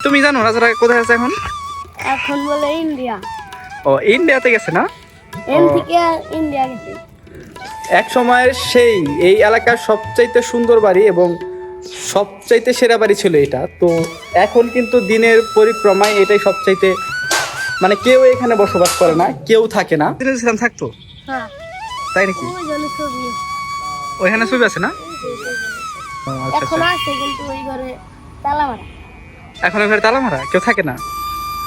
তুমি জানো রাজারা কোথায় আছে এখন? এখন বলে ইন্ডিয়া। ও ইন্ডিয়াতে গেছে না? ইন্ডিয়া গেছে। এক সময়ের সেই এই এলাকার সবচাইতে সুন্দর বাড়ি এবং সবচাইতে সেরা বাড়ি ছিল এটা। তো এখন কিন্তু দিনের পরিক্রমায় এটাই সবচাইতে মানে কেউ এখানে বসবাস করে না কেউ থাকে না। দিনের ইসলাম থাকতো? হ্যাঁ। তাই নাকি? ওইখানে ছবি আছে না? এখন। আছে কিন্তু ওই ঘরে তালা মারা। এখন ওখানে তালা মারা? কেউ থাকে না?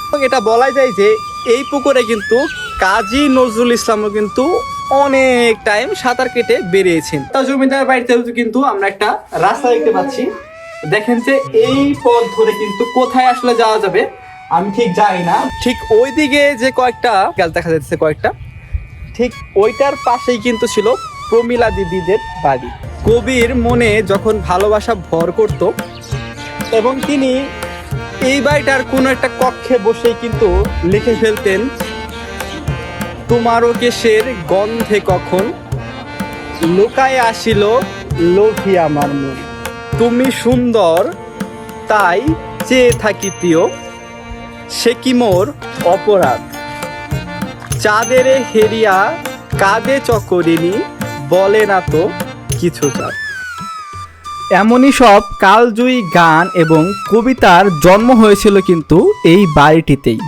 এবং এটা বলা যায় যে এই পুকুরে কিন্তু কাজী নজরুল ইসলামও কিন্তু অনেক টাইম সাঁতার কেটে বেরিয়েছেন। তা জমিদার বাড়িতে কিন্তু আমরা একটা রাস্তা দেখতে পাচ্ছি। দেখেন যে এই পথ ধরে কিন্তু কোথায় আসলে যাওয়া যাবে, আমি ঠিক জানি না। ঠিক ওই দিকে যে কয়েকটা গাছ দেখা যাচ্ছে কয়েকটা, ঠিক ওইটার পাশেই কিন্তু ছিল প্রমিলা দিদিদের বাড়ি। কবির মনে যখন ভালোবাসা ভর করত, এবং তিনি এই বাড়িটার কোনো একটা কক্ষে বসেই কিন্তু লিখে ফেলতেন, তোমারও কেশের গন্ধে কখন লুকায় আসিল লোভী আমার মন। তুমি সুন্দর, তাই চেয়ে থাকি প্রিয়, সে কি মোর অপরাধ? চাঁদেরে হেরিয়া কাঁদে চকরিনি বলে না তো কিছু চাঁদ। এমনই সব কালজয়ী গান এবং কবিতার জন্ম হয়েছিল কিন্তু এই বাড়িটিতেই।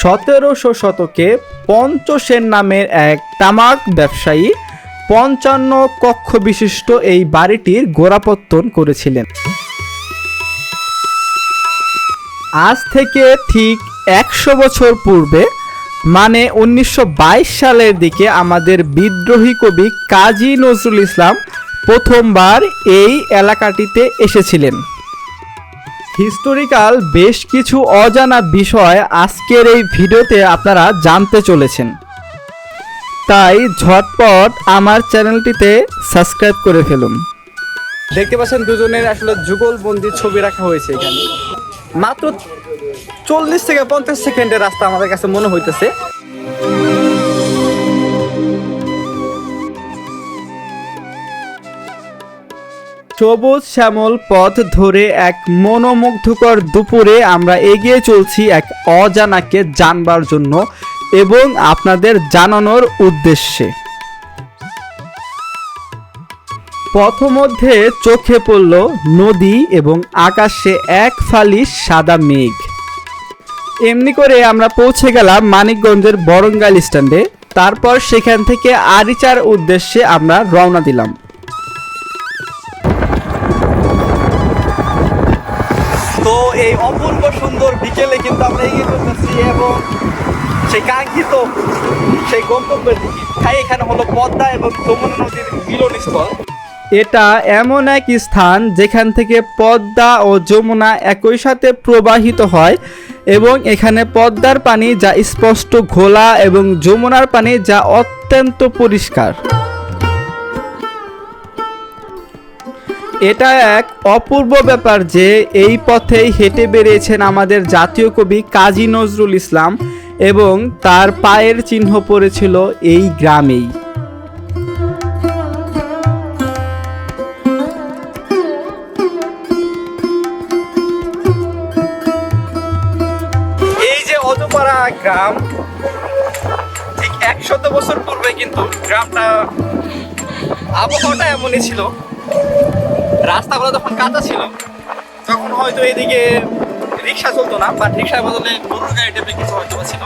সতেরোশো শতকে পঞ্চসেন নামের এক তামাক ব্যবসায়ী পঞ্চান্ন কক্ষ বিশিষ্ট এই বাড়িটির গোড়াপত্তন করেছিলেন। আজ থেকে ঠিক একশো বছর পূর্বে মানে উনিশশো বাইশ সালের দিকে আমাদের বিদ্রোহী কবি কাজী নজরুল ইসলাম প্রথমবার এই এলাকাটিতে এসেছিলেন। হিস্টোরিক্যাল বেশ কিছু অজানা বিষয় আজকের এই ভিডিওতে আপনারা জানতে চলেছেন। তাই ঝটপট আমার চ্যানেলটিতে সাবস্ক্রাইব করে ফেলুন। দেখতে পাচ্ছেন দুজনের আসলে যুগলবন্দি ছবি রাখা হয়েছে এখানে। মাত্র চল্লিশ থেকে পঞ্চাশ সেকেন্ডের রাস্তা আমাদের কাছে মনে হইতেছে। সবুজ শ্যামল পথ ধরে এক মনোমুগ্ধকর দুপুরে আমরা এগিয়ে চলছি এক অজানাকে জানবার জন্য এবং আপনাদের জানানোর উদ্দেশ্যে। পথমধ্যে চোখে পড়ল নদী এবং আকাশে এক ফালি সাদা মেঘ। এমনি করে আমরা পৌঁছে গেলাম মানিকগঞ্জের বরঙ্গাল স্ট্যান্ডে। তারপর সেখান থেকে আরিচার উদ্দেশ্যে আমরা রওনা দিলাম। সুন্দর বিকেলে কিন্তু আমরা এগিয়ে চলতেছি এবং সেই কাঙ্ক্ষিত সেই গন্তব্যের তাই এখানে হলো পদ্মা এবং যমুনা নদীর মিলনস্থল। এটা এমন এক স্থান যেখান থেকে পদ্মা ও যমুনা একই সাথে প্রবাহিত হয় এবং এখানে পদ্মার পানি যা স্পষ্ট ঘোলা এবং যমুনার পানি যা অত্যন্ত পরিষ্কার। এটা এক অপূর্ব ব্যাপার যে এই পথেই হেঁটে বেরিয়েছেন আমাদের জাতীয় কবি কাজী নজরুল ইসলাম এবং তার পায়ের চিহ্ন পড়েছিল এই গ্রামেই। এই যে অজপাড়া গ্রাম, ঠিক একশত বছর পূর্বে কিন্তু গ্রামটা, আবহাওয়াটা এমনই ছিল। রাস্তাগুলো যখন কাঁচা ছিল। তখন হয়তো এদিকে রিক্সা চলতো না বা রিক্সার বদলে গরুর গাড়ি টাইপের কিছু হয়তো ছিল।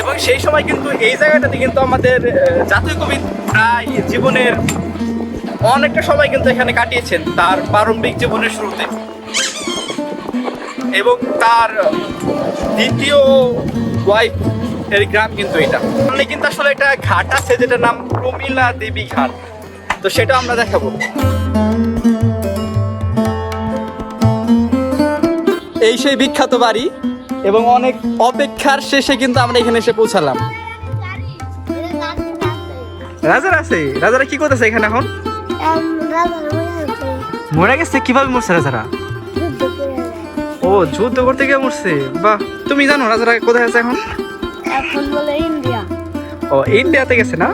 এবং সেই সময় কিন্তু এই জায়গাটাতে কিন্তু আমাদের জাতীয় কবি প্রায় জীবনের অনেকটা সময় কিন্তু এখানে কাটিয়েছেন তার প্রারম্ভিক জীবনের শুরুতে। এবং তার দ্বিতীয় ওয়াইফ এর গ্রাম কিন্তু এটা। সামনে কিন্তু আসলে একটা ঘাট আছে যেটার নাম প্রমিলা দেবী ঘাট। তো সেটা আমরা দেখাবো। এই সেই বিখ্যাত বাড়ি এবং অনেক অপেক্ষার শেষে কিন্তু আমরা এখানে এসে পৌঁছালাম। রাজার আছে? রাজারা কি করতেছে এখানে এখন? মরে গেছে? কীভাবে মরছে রাজারা? ও যুদ্ধ করতে গিয়ে মরছে। বাহ তুমি জানো রাজারা কোথায় আছে এখন? এখন বলে ইন্ডিয়া। ও ইন্ডিয়াতে গেছে না?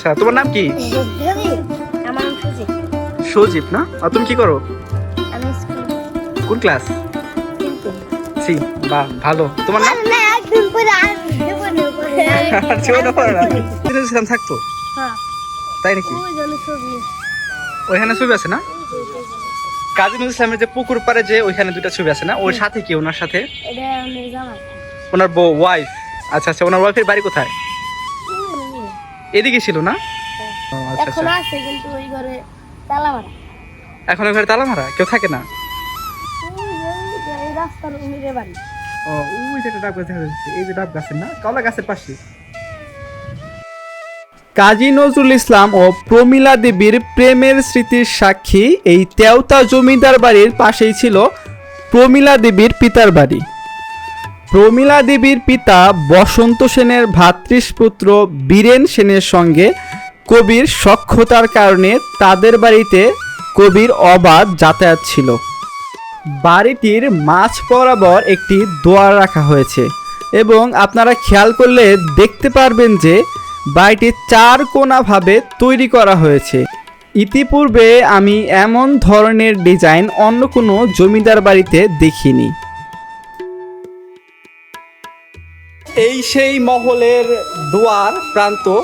আচ্ছা তোমার নাম কি? আমার নাম সুজিত। সজীব না? আর তুমি কি করো? আমি কোন ক্লাস? সি বাহ ভালো। তোমার নাম? থাকতো? হ্যাঁ। তাই নাকি? ওইখানে ছবি আছে না? কাজী নজরুল ইসলামের যে পুকুর পাড়ে যে ওইখানে দুটা ছবি আছে না? ওর সাথে কি ওনার সাথে? ওনার বউ ওয়াইফ আচ্ছা আচ্ছা ওনার ওয়াইফের বাড়ি কোথায়? এদিকে ছিল না? আচ্ছা এখন আচ্ছা। আছে কিন্তু ওই ঘরে তালা মারা। এখন ওই ঘরে তালা মারা? কেউ থাকে না? ওই যে- ওই যে এই রাস্তার উমিরে বাড়ি। ও ওই যেটা ডাব গাছ দেখা যাচ্ছে। এই যে ডাব গাছের না? কলা গাছের পাশে। কাজী নজরুল ইসলাম ও প্রমিলা দেবীর প্রেমের স্মৃতির সাক্ষী এই তেওতা জমিদার বাড়ির পাশেই ছিল প্রমিলা দেবীর পিতার বাড়ি। প্রমিলা দেবীর পিতা বসন্ত সেনের ভ্রাতৃষ্পুত্র বীরেন সেনের সঙ্গে কবির সক্ষতার কারণে তাদের বাড়িতে কবির অবাধ যাতায়াত ছিল। বাড়িটির মাঝ বরাবর একটি দোয়ার রাখা হয়েছে এবং আপনারা খেয়াল করলে দেখতে পারবেন যে বাড়িটি চার কোণাভাবে তৈরি করা হয়েছে। ইতিপূর্বে আমি এমন ধরনের ডিজাইন অন্য কোনো জমিদার বাড়িতে দেখিনি। এই সেই মহলের দুয়ার প্রান্ত।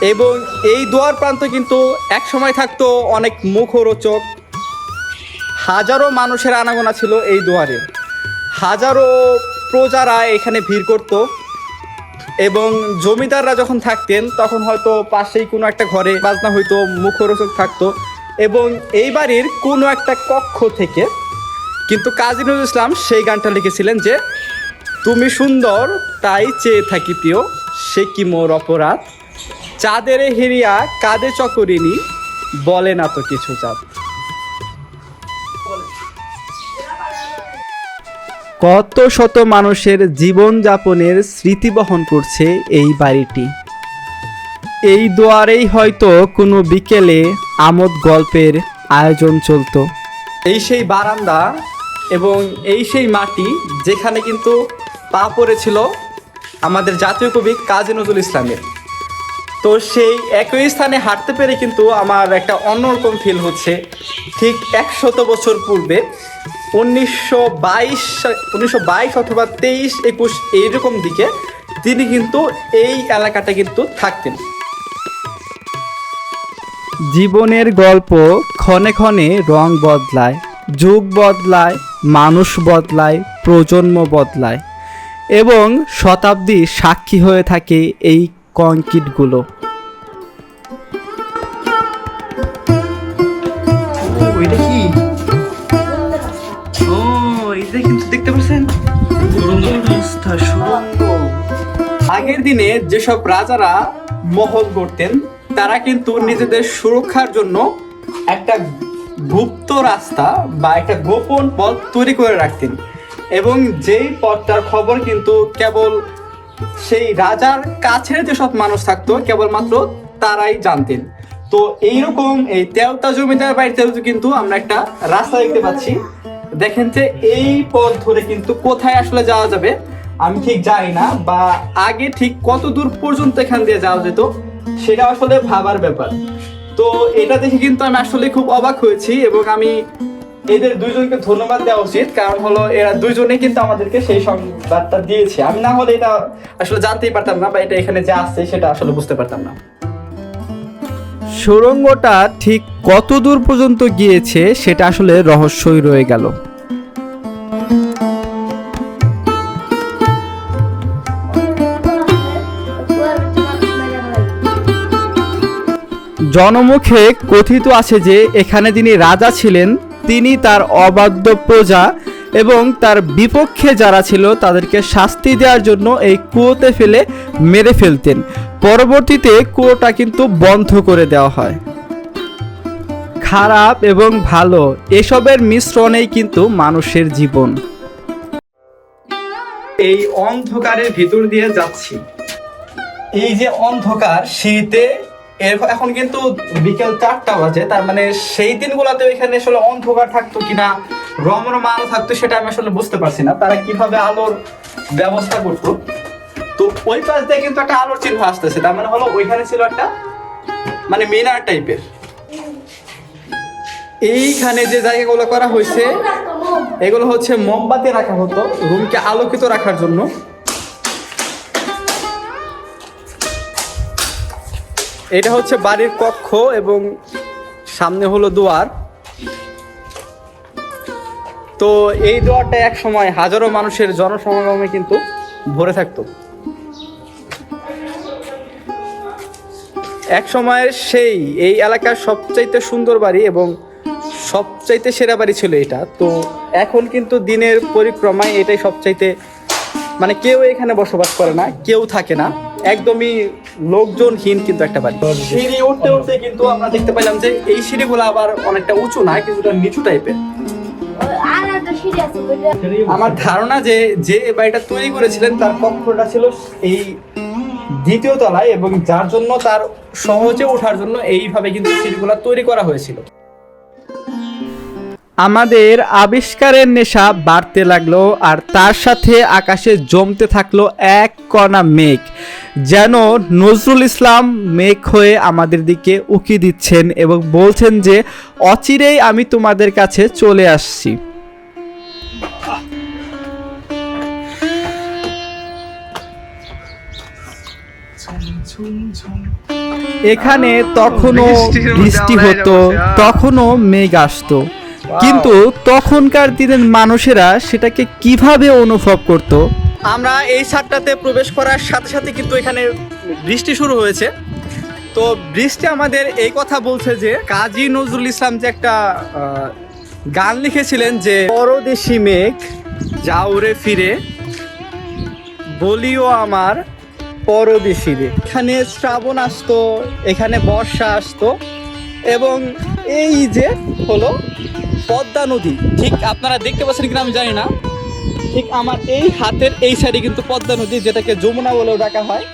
এবং এই দুয়ার প্রান্ত কিন্তু এক সময় থাকতো অনেক মুখরোচক। হাজারো মানুষের আনাগোনা ছিল এই দুয়ারে। হাজারো প্রজারা এখানে ভিড় করত। এবং জমিদাররা যখন থাকতেন, তখন হয়তো পাশেই কোনো একটা ঘরে বাজনা হইতো, মুখরোচক থাকতো। এবং এই বাড়ির কোনো একটা কক্ষ থেকে কিন্তু কাজী নজরুল ইসলাম সেই গানটা লিখেছিলেন যে তুমি সুন্দর, তাই চেয়ে থাকি প্রিয়। সে কি মোর অপরাধ? চাঁদের হেরিয়া কাঁদে চকরিনি বলে না তো কিছু চাঁদ। কত শত মানুষের জীবনযাপনের স্মৃতি বহন করছে এই বাড়িটি। এই দুয়ারেই হয়তো কোনো বিকেলে আমোদ গল্পের আয়োজন চলতো। এই সেই বারান্দা এবং এই সেই মাটি যেখানে কিন্তু পা পড়েছিল আমাদের জাতীয় কবি কাজী নজরুল ইসলামের। তো সেই একই স্থানে হাঁটতে পেরে কিন্তু আমার একটা অন্যরকম ফিল হচ্ছে। ঠিক একশত বছর পূর্বে উনিশশো বাইশ উনিশশো বাইশ অথবা তেইশ একুশ এইরকম দিকে তিনি কিন্তু এই এলাকাটা কিন্তু থাকতেন। জীবনের গল্প ক্ষণে ক্ষণে রং বদলায়, যুগ বদলায়, মানুষ বদলায়, প্রজন্ম বদলায়। এবং শতাব্দী সাক্ষী হয়ে থাকে এই কংক্রিটগুলো। দেখতে পাচ্ছেন? আগের দিনে যেসব রাজারা মহল গড়তেন, তারা কিন্তু নিজেদের সুরক্ষার জন্য একটা গুপ্ত রাস্তা বা একটা গোপন পথ তৈরি করে রাখতেন। এবং যেই পথটার খবর কিন্তু কেবল সেই রাজার কাছের যেসব মানুষ থাকতো, কেবলমাত্র তারাই জানতেন। তো এইরকম এই তেওতা জমিদার বাড়িতেও কিন্তু আমরা একটা রাস্তা দেখতে পাচ্ছি, দেখেন যে এই পথ ধরে কিন্তু কোথায় আসলে যাওয়া যাবে, আমি ঠিক জানি না, বা আগে ঠিক কত দূর পর্যন্ত এখান দিয়ে যাওয়া যেত, সেটা আসলে ভাবার ব্যাপার। তো এটা দেখে কিন্তু আমি আসলে খুব অবাক হয়েছি এবং আমি এদের দুইজনকে ধন্যবাদ দেওয়া উচিত, কারণ হলো এরা দুইজনে কিন্তু আমাদেরকে সেই সংবাদটা দিয়েছে। আমি না হলে এটা আসলে জানতেই পারতাম না বা এটা এখানে যে আসছে সেটা আসলে বুঝতে পারতাম না। সুড়ঙ্গটা ঠিক কত দূর পর্যন্ত গিয়েছে সেটা আসলে রহস্যই রয়ে গেল। জনমুখে কথিত আছে যে এখানে যিনি রাজা ছিলেন তিনি তার অবাধ্য প্রজা এবং তার বিপক্ষে যারা ছিল তাদেরকে শাস্তি দেওয়ার জন্য এই কুয়োতে ফেলে মেরে ফেলতেন। পরবর্তীতে কুয়োটা কিন্তু বন্ধ করে দেওয়া হয়। খারাপ এবং ভালো, এসবের মিশ্রণেই কিন্তু মানুষের জীবন। এই অন্ধকারের ভিতর দিয়ে যাচ্ছি। এই যে অন্ধকার শীতে এর- এখন কিন্তু বিকেল চারটা বাজে, তার মানে সেই দিনগুলোতে এখানে আসলে অন্ধকার থাকতো কিনা রমরমা আলো থাকতো সেটা আমি আসলে বুঝতে পারছি না। তারা কীভাবে আলোর ব্যবস্থা করতো? তো ওই পাশ দিয়ে কিন্তু একটা আলোর চিহ্ন আসতেছে, তার মানে হলো ওইখানে ছিল একটা মানে মিনার টাইপের। এইখানে যে জায়গাগুলো করা হয়েছে, এগুলো হচ্ছে মোমবাতি রাখা হতো, রুমকে আলোকিত রাখার জন্য। এটা হচ্ছে বাড়ির কক্ষ এবং সামনে হলো দুয়ার। তো এই দুয়ারটা এক সময় হাজারো মানুষের জনসমাগমে কিন্তু ভরে থাকতো। এক সময়ের সেই, এই এলাকার সবচাইতে সুন্দর বাড়ি এবং সবচাইতে সেরা বাড়ি ছিল এটা। তো এখন কিন্তু দিনের পরিক্রমায় এটাই সবচাইতে মানে কেউ এখানে বসবাস করে না, কেউ থাকে না। একদমই লোকজনহীন কিন্তু একটা বাড়ি। সিঁড়ি উঠতে উঠতে কিন্তু আমরা দেখতে পেলাম যে এই সিঁড়িগুলো আবার অনেকটা উঁচু না কিছুটা নিচু টাইপের। আর একটা সিঁড়ি আছে ওইটা। আমার ধারণা যে যে বাড়িটা তৈরি করেছিলেন তার কক্ষটা ছিল এই দ্বিতীয় তলায় এবং যার জন্য তার সহজে ওঠার জন্য এইভাবে কিন্তু সিঁড়িগুলো তৈরি করা হয়েছিল। আমাদের আবিষ্কারের নেশা বাড়তে লাগল আর তার সাথে আকাশে জমতে থাকল এক কণা মেঘ যেন নজরুল ইসলাম মেঘ হয়ে আমাদের দিকে উকি দিচ্ছেন এবং বলছেন যে অচিরেই আমি তোমাদের কাছে চলে আসছি। এখানে তখনও বৃষ্টি হতো তখনও মেঘ আসতো। কিন্তু তখনকার দিনের মানুষেরা সেটাকে কীভাবে অনুভব করত? আমরা এই ছাদটাতে প্রবেশ করার সাথে সাথে কিন্তু এখানে বৃষ্টি শুরু হয়েছে। তো বৃষ্টি আমাদের এই কথা বলছে যে কাজী নজরুল ইসলাম যে একটা গান লিখেছিলেন যে পরদেশি মেঘ যাওরে ফিরে বলিও আমার পরদেশি পরদেশিরে এখানে শ্রাবণ আসতো এখানে বর্ষা আসতো এবং এই যে হলো পদ্মা নদী। ঠিক আপনারা দেখতে পাচ্ছেন কিনা আমি জানি না। ঠিক আমার এই হাতের এই সাইডে কিন্তু পদ্মা নদী, যেটাকে যমুনা বলেও ডাকা হয়।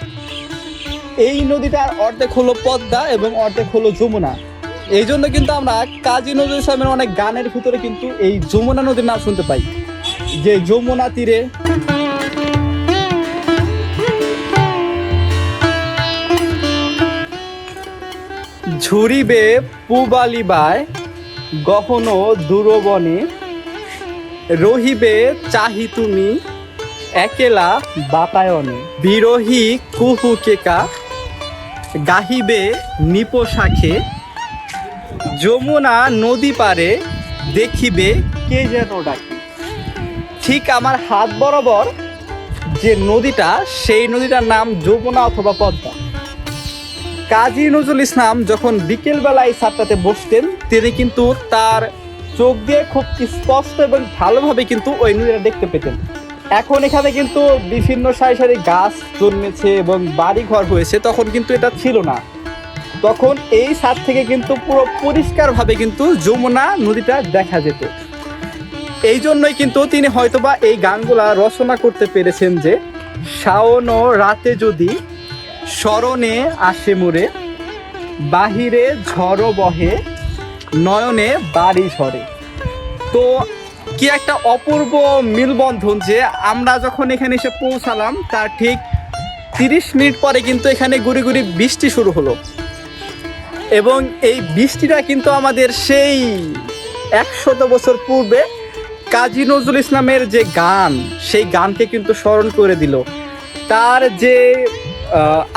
এই নদীটার অর্ধেক হলো পদ্মা এবং অর্ধেক হলো যমুনা। এই জন্য কিন্তু আমরা কাজী নজরুল ইসলামের অনেক গানের ভিতরে কিন্তু এই যমুনা নদীর নাম শুনতে পাই। যে যমুনা তীরে ঝুরিবে পুবালিবায় গহন দূরবনে রহিবে চাহি তুমি একেলা বাতায়নে। বিরহী কুহু কেকা গাহিবে নিপোশাখে যমুনা নদী পারে দেখিবে কে যেন ডাকে। ঠিক আমার হাত বরাবর যে নদীটা, সেই নদীটার নাম যমুনা অথবা পদ্মা। কাজী নজরুল ইসলাম যখন বিকেলবেলায় ছাদটাতে বসতেন, তিনি কিন্তু তার চোখ দিয়ে খুব স্পষ্ট এবং ভালোভাবে কিন্তু ওই নদীটা দেখতে পেতেন। এখন এখানে কিন্তু বিভিন্ন সারি সারি গাছ জন্মেছে এবং বাড়ি ঘর হয়েছে, তখন কিন্তু এটা ছিল না। তখন এই ছাদ থেকে কিন্তু পুরো পরিষ্কারভাবে কিন্তু যমুনা নদীটা দেখা যেত। এই জন্যই কিন্তু তিনি হয়তোবা এই গানগুলা রচনা করতে পেরেছেন যে, শাওন রাতে যদি স্মরণে আসে মোরে, বাহিরে ঝড় বহে, নয়নে বাড়ি ঝরে। তো কি একটা অপূর্ব মিলবন্ধন যে আমরা যখন এখানে এসে পৌঁছালাম, তার ঠিক তিরিশ মিনিট পরে কিন্তু এখানে গুড়ি গুড়ি বৃষ্টি শুরু হলো। এবং এই বৃষ্টিটা কিন্তু আমাদের সেই একশত বছর পূর্বে কাজী নজরুল ইসলামের যে গান, সেই গানকে কিন্তু স্মরণ করে দিল। তার যে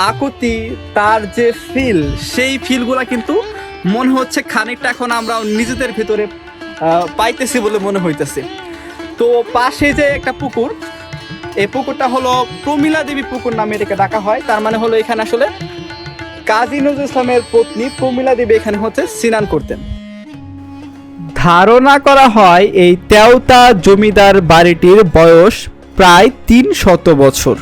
আকুতি, তার যে ফিল সেই ফিলগুলা কিন্তু মনে হচ্ছে খানিকটা এখন আমরা নিজেদের ভিতরে পাইতেছি বলে মনে হইতেছে। তো পাশে যে একটা পুকুর, এই পুকুরটা হলো প্রমিলা দেবী পুকুর নামে এটাকে ডাকা হয়। তার মানে হলো এখানে আসলে কাজী নজরুল ইসলামের পত্নী প্রমিলা দেবী এখানে হচ্ছে স্নান করতেন। ধারণা করা হয় এই তেওতা জমিদার বাড়িটির বয়স প্রায় তিন শত বছর।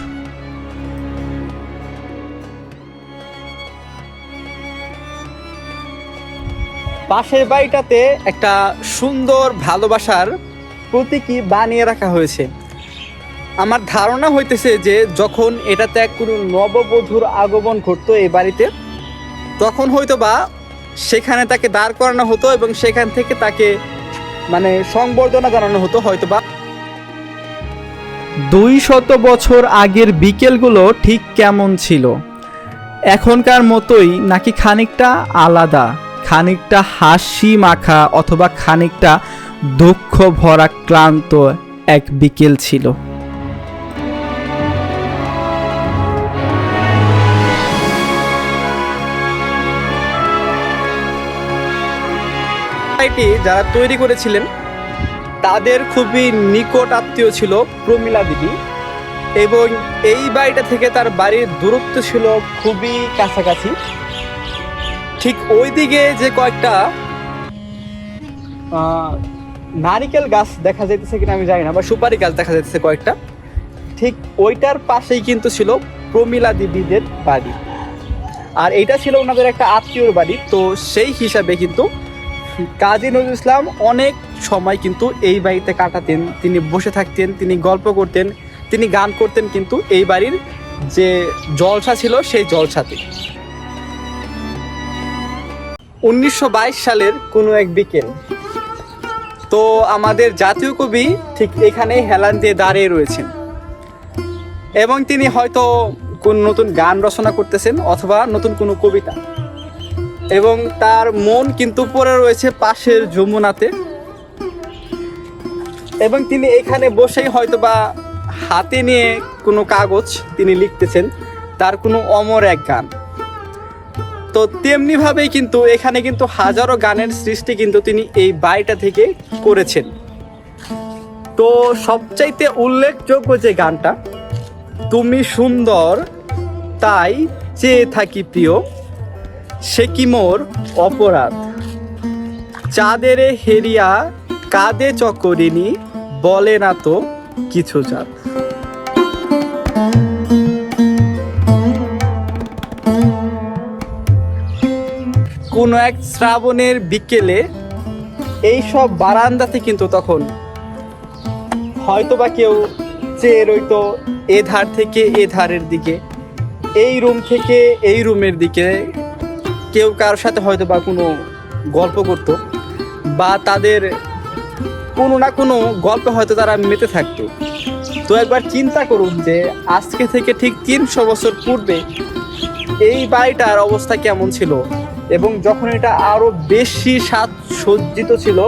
পাশের বাড়িটাতে একটা সুন্দর ভালোবাসার প্রতীকী বানিয়ে রাখা হয়েছে। আমার ধারণা হইতেছে যে যখন এটাতে কোনো নববধূর আগমন ঘটতো এই বাড়িতে, তখন হয়তো বা সেখানে তাকে দাঁড় করানো হতো এবং সেখান থেকে তাকে মানে সংবর্ধনা জানানো হতো হয়তো বা দুই শত বছর আগের বিকেলগুলো ঠিক কেমন ছিল? এখনকার মতোই নাকি খানিকটা আলাদা? খানিকটা হাসি মাখা অথবা খানিকটা দুঃখ ভরা ক্লান্ত এক বিকেল ছিল। যারা তৈরি করেছিলেন, তাদের খুবই নিকট আত্মীয় ছিল প্রমীলা দেবী এবং এই বাড়িটা থেকে তার বাড়ির দূরত্ব ছিল খুবই কাছাকাছি। ঠিক ওই দিকে যে কয়েকটা নারিকেল গাছ দেখা যাইতেছে কিনা আমি জানি না, বা সুপারি গাছ দেখা যাইতেছে কয়েকটা, ঠিক ওইটার পাশেই কিন্তু ছিল প্রমীলা দেবীদের বাড়ি। আর এইটা ছিল ওনাদের একটা আত্মীয়র বাড়ি, তো সেই হিসাবে কিন্তু কাজী নজরুল ইসলাম অনেক সময় কিন্তু এই বাড়িতে কাটাতেন, তিনি বসে থাকতেন, তিনি গল্প করতেন, তিনি গান করতেন কিন্তু এই বাড়ির যে জলসা ছিল সেই জলসাতে। উনিশশো বাইশ সালের কোনো এক বিকেল। তো আমাদের জাতীয় কবি ঠিক এখানেই হেলান দিয়ে দাঁড়িয়ে রয়েছেন। এবং তিনি হয়তো কোন নতুন গান রচনা করতেছেন অথবা নতুন কোনো কবিতা। এবং তার মন কিন্তু পড়ে রয়েছে পাশের যমুনাতে। এবং তিনি এখানে বসেই হয়তো বা হাতে নিয়ে কোনো কাগজ তিনি লিখতেছেন, তার কোনো অমর এক গান। তো তেমনিভাবেই কিন্তু এখানে কিন্তু হাজারো গানের সৃষ্টি কিন্তু তিনি এই বাড়িটা থেকে করেছেন। তো সবচাইতে উল্লেখযোগ্য যে গানটা, তুমি সুন্দর, তাই চেয়ে থাকি প্রিয়, সে কি মোর অপরাধ? চাঁদেরে হেরিয়া কাঁদে চকরিনি বলে না তো কিছু জাত। কোনো এক শ্রাবণের বিকেলে এই সব বারান্দাতে কিন্তু তখন হয়তো বা কেউ চেয়ে রইতো এ ধার থেকে এ ধারের দিকে, এই রুম থেকে এই রুমের দিকে। কেউ কারোর সাথে হয়তো বা কোনো গল্প করতো বা তাদের কোনো না কোনো গল্পে হয়তো তারা মেতে থাকতো। তো একবার চিন্তা করুন যে আজকে থেকে ঠিক তিনশো বছর পূর্বে এই বাড়িটার অবস্থা কেমন ছিল? এবং যখন এটা আরও বেশি সাজ সজ্জিত ছিল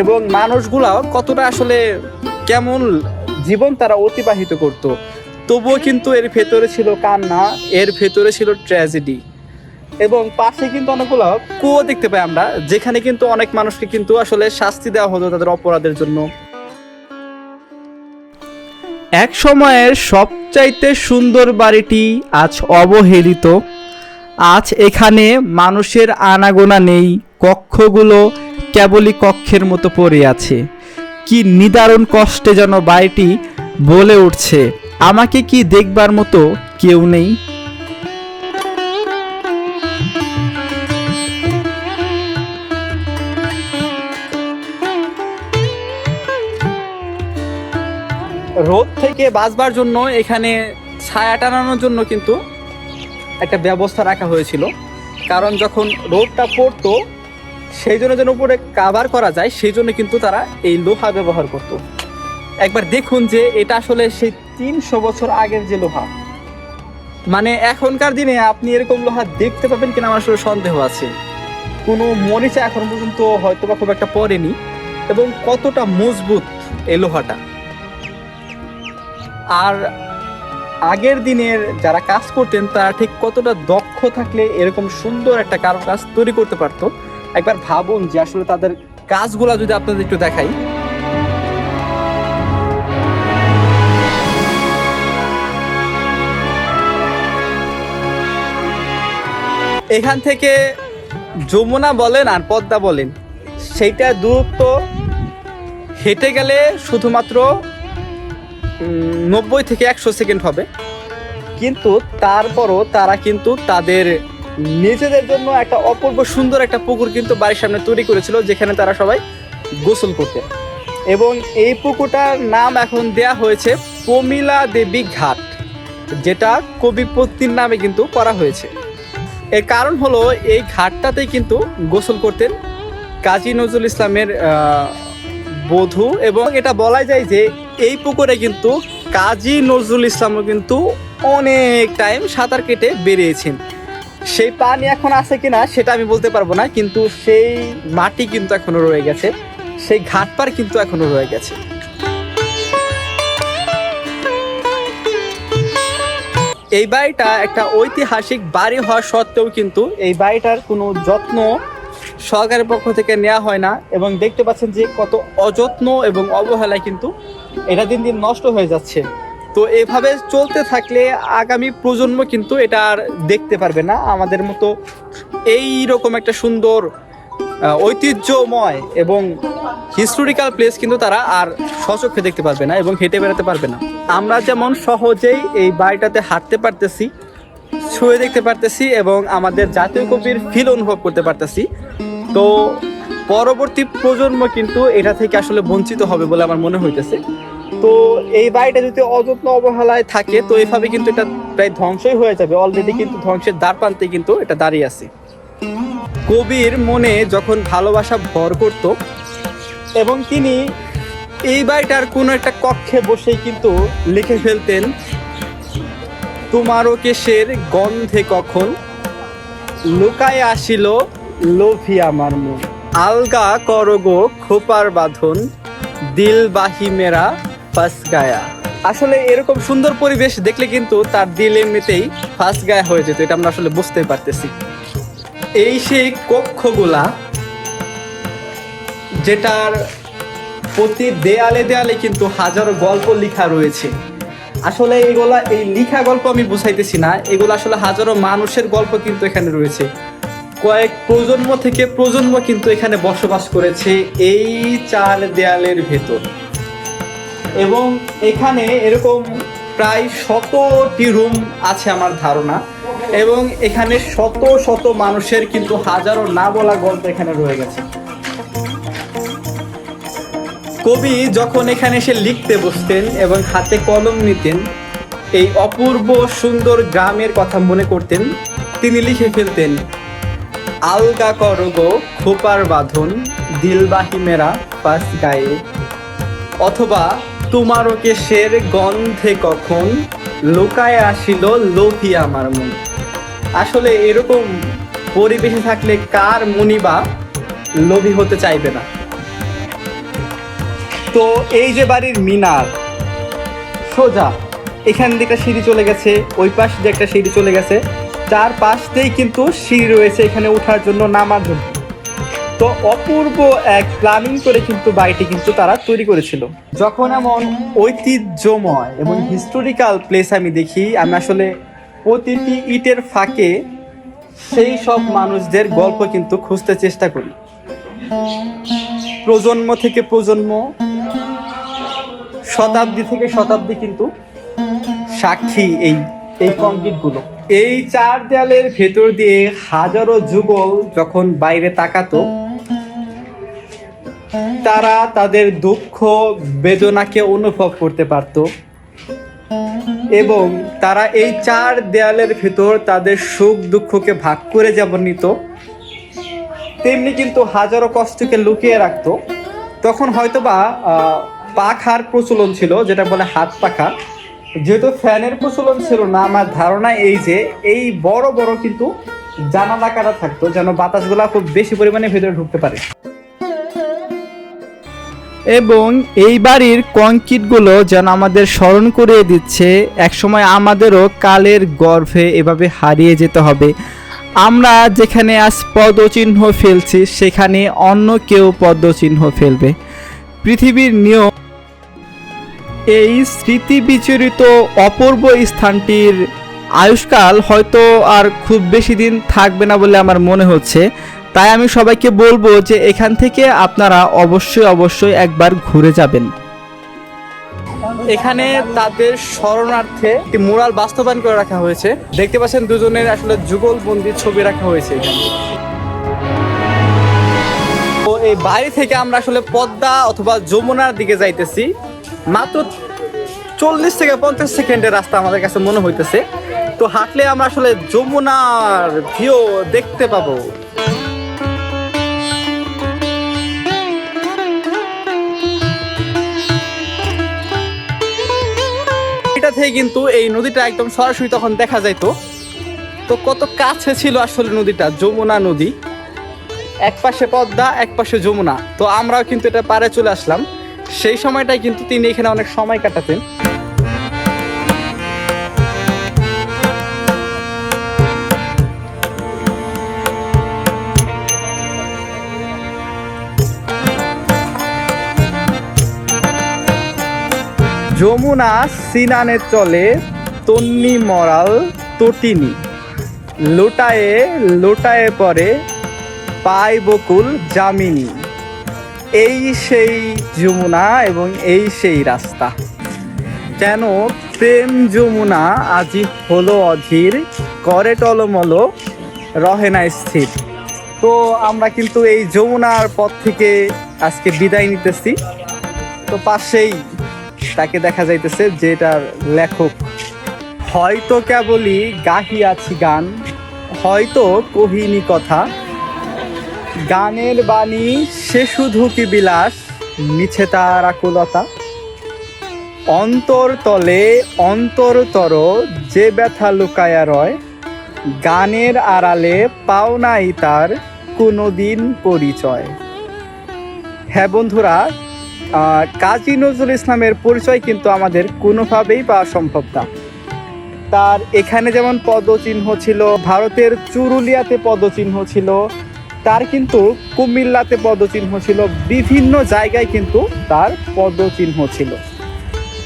এবং মানুষগুলা কতটা আসলে কেমন জীবন তারা অতিবাহিত করত, তবুও কিন্তু এর ভেতরে ছিল কান্না, এর ভেতরে ছিল ট্র্যাজেডি এবং পাশে কিন্তু অনেকগুলো কুয়ো দেখতে পাই আমরা, যেখানে কিন্তু অনেক মানুষকে কিন্তু আসলে শাস্তি দেওয়া হতো তাদের অপরাধের জন্য। এক সময়ের সবচাইতে সুন্দর বাড়িটি আজ অবহেলিত। আজ এখানে মানুষের আনাগোনা নেই, কক্ষগুলো কেবলই কক্ষের মতো পড়ে আছে। কি নিদারুণ কষ্টে যেন বাড়িটি বলে উঠছে। আমাকে কি দেখবার মতো কেউ নেই? রোদ থেকে বাঁচবার জন্য এখানে ছায়া টানানোর জন্য কিন্তু একটা ব্যবস্থা রাখা হয়েছিল। কারণ যখন রোদটা পড়তো, সেই জন্য যেন উপরে কাভার করা যায়, সেই জন্য কিন্তু তারা এই লোহা ব্যবহার করত। একবার দেখুন যে এটা আসলে সেই তিনশো বছর আগের যে লোহা। মানে এখনকার দিনে আপনি এরকম লোহা দেখতে পাবেন কিনা আমার আসলে সন্দেহ আছে। কোনো মরিচা এখন পর্যন্ত হয়তো বা খুব একটা পড়েনি এবং কতটা মজবুত এই লোহাটা। আর আগের দিনের যারা কাজ করতেন, তারা ঠিক কতটা দক্ষ থাকলে এরকম সুন্দর একটা কারও কাজ তৈরি করতে পারতো? একবার ভাবুন যে আসলে তাদের কাজগুলা যদি আপনাদের একটু দেখাই। এখান থেকে যমুনা বলেন আর পদ্মা বলেন, সেইটা দূরত্ব, হেঁটে গেলে শুধুমাত্র নব্বই থেকে একশো সেকেন্ড হবে। কিন্তু তারপরও তারা কিন্তু তাদের নিজেদের জন্য একটা অপূর্ব সুন্দর একটা পুকুর কিন্তু বাড়ির সামনে তৈরি করেছিল, যেখানে তারা সবাই গোসল করতে। এবং এই পুকুরটার নাম এখন দেয়া হয়েছে প্রমিলা দেবী ঘাট, যেটা কবিপত্তির নামে কিন্তু করা হয়েছে। এর কারণ হলো, এই ঘাটটাতেই কিন্তু গোসল করতেন কাজী নজরুল ইসলামের বধূ। এবং এটা বলা যায় যে এই পুকুরে কিন্তু কাজী নজরুল ইসলামও কিন্তু অনেক টাইম সাঁতার কেটে বেরিয়েছেন। সেই পানি এখন আছে কিনা সেটা আমি বলতে পারব না, কিন্তু সেই মাটি কিন্তু এখনও রয়ে গেছে, সেই ঘাট পার কিন্তু এখনও রয়ে গেছে। এই বাড়িটা একটা ঐতিহাসিক বাড়ি হওয়া সত্ত্বেও কিন্তু এই বাড়িটার কোনো যত্ন সরকারের পক্ষ থেকে নেওয়া হয় না, এবং দেখতে পাচ্ছেন যে কত অযত্ন এবং অবহেলায় কিন্তু এটা দিন দিন নষ্ট হয়ে যাচ্ছে। তো এভাবে চলতে থাকলে আগামী প্রজন্ম কিন্তু এটা আর দেখতে পারবে না। আমাদের মতো এই রকম একটা সুন্দর ঐতিহ্যময় এবং হিস্টোরিক্যাল প্লেস কিন্তু তারা আর সচক্ষে দেখতে পারবে না এবং হেঁটে বেড়াতে পারবে না। আমরা যেমন সহজেই এই বাড়িটাতে হাঁটতে পারতেছি ছুঁয়ে দেখতে পারতেছি এবং আমাদের জাতীয় কবির ফিল অনুভব করতে পারতেছি। তো পরবর্তী প্রজন্ম কিন্তু এটা থেকে আসলে বঞ্চিত হবে বলে আমার মনে হইতেছে। তো এই বাড়িটা যদি অযত্ন অবহেলায় থাকে, তো এইভাবে কিন্তু এটা প্রায় ধ্বংসই হয়ে যাবে। অলরেডি কিন্তু ধ্বংসের দ্বার প্রান্তে কিন্তু এটা দাঁড়িয়ে আছে। কবির মনে যখন ভালোবাসা ভর করত, এবং তিনি এই বাড়িটার কোনো একটা কক্ষে বসেই কিন্তু লিখে ফেলতেন, তোমারও কেশের গন্ধে কখন লুকায় আসিল লোভি আমার মুখ আলগা করগো খোপার বাঁধন দিল বাহি মেরা ফাঁস গায়া। আসলে এরকম সুন্দর পরিবেশ দেখলে কিন্তু তার দিল এমনিতেই ফাঁস গায়া হয়ে যেত, এটা আমরা আসলে বুঝতে পারতেছি। এই সেই কক্ষগুলা, যেটার প্রতি দেয়ালে দেয়ালে কিন্তু হাজারো গল্প লেখা রয়েছে। আসলে এগুলা, এই লিখা গল্প আমি বুঝাইতেছি না, এগুলো আসলে হাজারো মানুষের গল্প কিন্তু এখানে রয়েছে। কয়েক প্রজন্ম থেকে প্রজন্ম কিন্তু এখানে বসবাস করেছে এই চার দেয়ালের ভেতর। এবং এখানে এরকম প্রায় শতটি রুম আছে আমার ধারণা। এবং এখানে শত শত মানুষের কিন্তু হাজারো না বলা গল্প এখানে রয়ে গেছে। কবি যখন এখানে এসে লিখতে বসতেন এবং হাতে কলম নিতেন, এই অপূর্ব সুন্দর গ্রামের কথা মনে করতেন, তিনি লিখে ফেলতেন, আলগা করগো খোপার বাঁধন, দিলবাহি মেরা পাস গায়ে। অথবা তোমারও কেশের গন্ধে কখন লুকায় আসিল লোভি আমার মন। আসলে এরকম পরিবেশে থাকলে কার মনি বা লোভী হতে চাইবে না। তো এই যে বাড়ির মিনার, সোজা, এখান দিয়ে একটা সিঁড়ি চলে গেছে, ওই পাশ দিয়ে একটা সিঁড়ি চলে গেছে। চার পাশ দিয়েই কিন্তু সিঁড়ি রয়েছে এখানে ওঠার জন্য, নামার জন্য। তো অপূর্ব এক প্ল্যানিং করে কিন্তু বাড়িটি কিন্তু তারা তৈরি করেছিল। যখন এমন ঐতিহ্যময় এবং হিস্টোরিক্যাল প্লেস আমি দেখি, আমি আসলে প্রতিটি ইটের ফাঁকে সেই সব মানুষদের গল্প কিন্তু খুঁজতে চেষ্টা করি। প্রজন্ম থেকে প্রজন্ম, শতাব্দী থেকে শতাব্দী কিন্তু সাক্ষী এই এই কংক্রিটগুলো এই চার দেয়ালের ভেতর দিয়ে হাজারো যুগল যখন বাইরে তাকাতো তারা তাদের দুঃখ বেদনাকে অনুভব করতে পারত এবং তারা এই চার দেয়ালের ভেতর তাদের সুখ দুঃখকে ভাগ করে যেমন নিত, তেমনি কিন্তু হাজারো কষ্টকে লুকিয়ে রাখতো। তখন হয়তোবা পাখার প্রচলন ছিল, যেটা বলে হাত পাখা। যেহেতু ফ্যানের প্রচলন ছিল না, আমার ধারণা এই যে এই বড় বড় কিন্তু জানালা কাটা থাকতো, যেন বাতাসগুলা খুব বেশি পরিমাণে ভেতরে ঢুকতে পারে। এবং এই বাড়ির কংক্রিটগুলো যেন আমাদের স্মরণ করিয়ে দিচ্ছে, একসময় আমাদেরও কালের গর্ভে এভাবে হারিয়ে যেতে হবে। আমরা যেখানে আজ পদচিহ্ন ফেলছি, সেখানে অন্য কেউ পদচিহ্ন ফেলবে। পৃথিবীর নিয়ম এই স্মৃতি বিচরিত অপূর্ব স্থানটির আয়ুষ্কাল হয়তো আর খুব বেশি দিন থাকবে না বলে আমার মনে হচ্ছে। তাই আমি সবাইকে বলব যে এখান থেকে আপনারা অবশ্যই অবশ্যই একবার ঘুরে যাবেন। এখানে তাদের স্মরণার্থে একটি মুরাল বাস্তবায়ন করে রাখা হয়েছে। দেখতে পাচ্ছেন দুজনের আসলে যুগলবন্দি ছবি রাখা হয়েছে এখানে। তো এই বাড়ি থেকে আমরা আসলে পদ্মা অথবা যমুনার দিকে যাইতেছি। মাত্র চল্লিশ থেকে পঞ্চাশ সেকেন্ডের রাস্তা আমাদের কাছে মনে হইতেছে। তো হাঁটলে আমরা আসলে যমুনার ভিউ দেখতে পাবো। থেকে কিন্তু এই নদীটা একদম সরাসরি তখন দেখা যাইতো। তো কত কাছে ছিল আসলে নদীটা? যমুনা নদী। এক পাশে পদ্মা, এক পাশে যমুনা। তো আমরাও কিন্তু এটা পারে চলে আসলাম। সেই সময়টাই কিন্তু তিনি এখানে অনেক সময় কাটাতেন। যমুনা সিনানে চলে, তন্নি মরাল তটিনী। লোটায়ে লোটায়ে পরে পায় বকুল জামিনী এই সেই যমুনা এবং এই সেই রাস্তা। কেন প্রেম যমুনা আজি হলো অধীর, করে টলমল, রহে না স্থির। তো আমরা কিন্তু এই যমুনার পথ থেকে আজকে বিদায় নিতেছি। তো পাশেই তাকে দেখা যাইতেছে যেটার লেখক। হয়তো কেবলই গাহি আছি গান, হয়তো কহিনি কথা। গানের বাণী, সে শুধু কি বিলাস, মিছে তার আকুলতা। অন্তরতলে অন্তরতর যে ব্যথা লুকায়া রয়, গানের আড়ালে পাও নাই তার কোনোদিন পরিচয়। হ্যাঁ বন্ধুরা কাজী নজরুল ইসলামের পরিচয় কিন্তু আমাদের কোনোভাবেই পাওয়া সম্ভব না। তার এখানে যেমন পদচিহ্ন ছিল, ভারতের চুরুলিয়াতে পদচিহ্ন ছিল, তার কিন্তু কুমিল্লাতে পদচিহ্ন ছিল, বিভিন্ন জায়গায় কিন্তু তার পদচিহ্ন ছিল।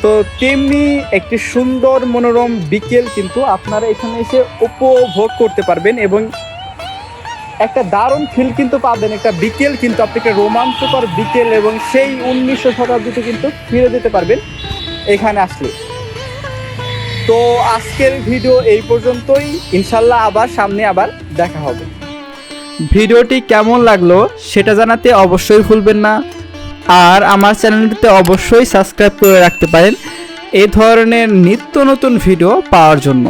তো তেমনি একটি সুন্দর মনোরম বিকেল কিন্তু আপনারা এখানে এসে উপভোগ করতে পারবেন এবং একটা দারুণ ফিল কিন্তু পাবেন, একটা বিকেল কিন্তু আপনি একটা রোমাঞ্চকর বিকেল এবং সেই উনিশশো শতাব্দীতে কিন্তু ফিরে যেতে পারবেন এখানে আসলে। তো আজকের ভিডিও এই পর্যন্তই, ইনশাল্লাহ আবার সামনে আবার দেখা হবে। ভিডিওটি কেমন লাগল সেটা জানাতে অবশ্যই ভুলবেন না। আর আমার চ্যানেলটিতে অবশ্যই সাবস্ক্রাইব করে রাখতে পারেন, এ ধরনের নিত্য নতুন ভিডিও পাওয়ার জন্য।